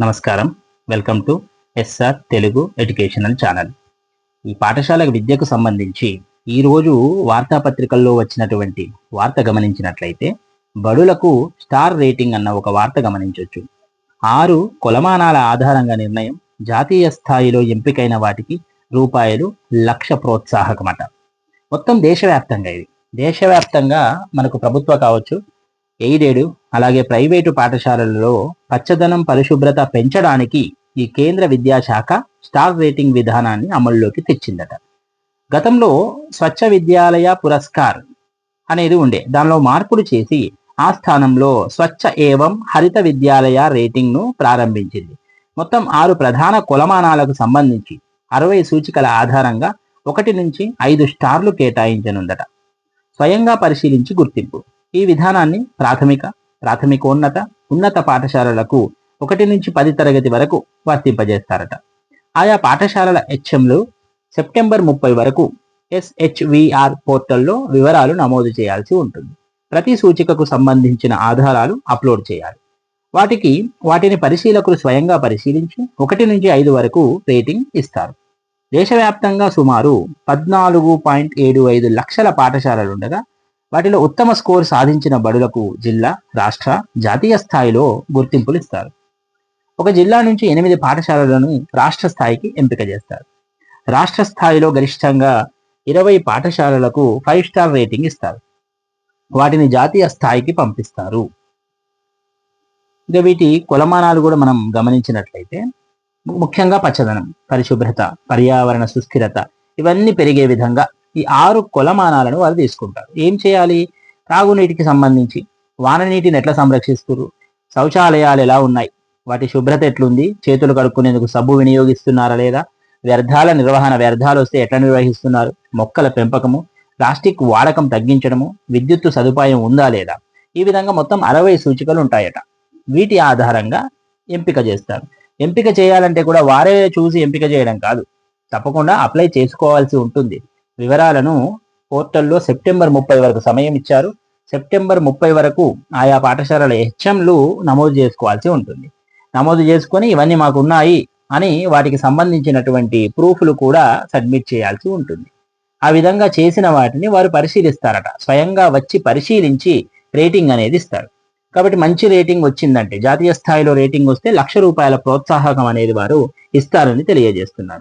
నమస్కారం. Welcome to SR Telugu educational channel ఈ పాఠశాల విద్యకు సంబంధించి ఈరోజు వార్తాపత్రికల్లో వచ్చినటువంటి వార్త గమనించినట్లయితే బడులకు స్టార్ రేటింగ్ అన్న ఒక వార్త గమనించవచ్చు ఆరు కొలమానాల ఆధారంగా నిర్ణయం జాతీయ స్థాయిలో ఎంపికైన వాటికి రూపాయలు లక్ష ప్రోత్సాహకమట. మొత్తం దేశవ్యాప్తంగా ఇది. దేశవ్యాప్తంగా మనకు ప్రభుత్వ కావచ్చు ఎయిడెడ్ అలాగే ప్రైవేటు పాఠశాలలలో పచ్చదనం పరిశుభ్రత పెంచడానికి ఈ కేంద్ర విద్యాశాఖ స్టార్ రేటింగ్ విధానాన్ని అమల్లోకి తెచ్చిందట. గతంలో స్వచ్ఛ విద్యాలయ పురస్కార్ అనేది ఉండే. దానిలో మార్పులు చేసి ఆ స్థానంలో స్వచ్ఛ ఏవం హరిత విద్యాలయ రేటింగ్ను ప్రారంభించింది. మొత్తం ఆరు ప్రధాన కొలమానాలకు సంబంధించి అరవై సూచికల ఆధారంగా ఒకటి నుంచి ఐదు స్టార్లు కేటాయించనుందట. స్వయంగా పరిశీలించి గుర్తింపు. ఈ విధానాన్ని ప్రాథమిక ప్రాథమికోన్నత ఉన్నత పాఠశాలలకు ఒకటి నుంచి పది తరగతి వరకు వర్తింపజేస్తారట. ఆయా పాఠశాలల హెచ్ఎంలు సెప్టెంబర్ ముప్పై వరకు ఎస్హెచ్విఆర్ పోర్టల్లో వివరాలు నమోదు చేయాల్సి ఉంటుంది. ప్రతి సూచికకు సంబంధించిన ఆధారాలు అప్లోడ్ చేయాలి. వాటికి వాటిని పరిశీలకులు స్వయంగా పరిశీలించి ఒకటి నుంచి ఐదు వరకు రేటింగ్ ఇస్తారు. దేశవ్యాప్తంగా సుమారు పద్నాలుగు పాయింట్ ఏడు ఐదు లక్షల పాఠశాలలుండగా వాటిలో ఉత్తమ స్కోర్ సాధించిన బడులకు జిల్లా రాష్ట్ర జాతీయ స్థాయిలో గుర్తింపులు ఇస్తారు. ఒక జిల్లా నుంచి ఎనిమిది పాఠశాలలను రాష్ట్ర స్థాయికి ఎంపిక చేస్తారు. రాష్ట్ర స్థాయిలో గరిష్టంగా ఇరవై పాఠశాలలకు ఫైవ్ స్టార్ రేటింగ్ ఇస్తారు. వాటిని జాతీయ స్థాయికి పంపిస్తారు. ఇక వీటి కొలమానాలు కూడా మనం గమనించినట్లయితే ముఖ్యంగా పచ్చదనం పరిశుభ్రత పర్యావరణ సుస్థిరత ఇవన్నీ పెరిగే విధంగా ఈ ఆరు కొలమానాలను వారు తీసుకుంటారు. ఏం చేయాలి? తాగునీటికి సంబంధించి వాన నీటిని ఎట్లా సంరక్షిస్తున్నారు శౌచాలయాలు ఎలా ఉన్నాయి? వాటి శుభ్రత ఎట్లుంది? చేతులు కడుక్కునేందుకు సబ్బు వినియోగిస్తున్నారా లేదా? వ్యర్థాల నిర్వహణ వ్యర్థాలు వస్తే ఎట్లా నిర్వహిస్తున్నారు? మొక్కల పెంపకము ప్లాస్టిక్ వాడకం తగ్గించడము విద్యుత్తు సదుపాయం ఉందా లేదా? ఈ విధంగా మొత్తం అరవై సూచికలు ఉంటాయట. వీటి ఆధారంగా ఎంపిక చేస్తారు. ఎంపిక చేయాలంటే కూడా వారే చూసి ఎంపిక చేయడం కాదు. తప్పకుండా అప్లై చేసుకోవాల్సి ఉంటుంది. వివరాలను పోర్టల్లో సెప్టెంబర్ ముప్పై వరకు సమయం ఇచ్చారు. సెప్టెంబర్ ముప్పై వరకు ఆయా పాఠశాలల హెచ్ఎంలు నమోదు చేసుకోవాల్సి ఉంటుంది. నమోదు చేసుకొని ఇవన్నీ మాకు ఉన్నాయి అని వాటికి సంబంధించినటువంటి ప్రూఫ్లు కూడా సబ్మిట్ చేయాల్సి ఉంటుంది. ఆ విధంగా చేసిన వాటిని వారు పరిశీలిస్తారట. స్వయంగా వచ్చి పరిశీలించి రేటింగ్ అనేది ఇస్తారు. కాబట్టి మంచి రేటింగ్ వచ్చిందంటే జాతీయ స్థాయిలో రేటింగ్ వస్తే లక్ష రూపాయల ప్రోత్సాహకం అనేది వారు ఇస్తారని తెలియజేస్తున్నారు.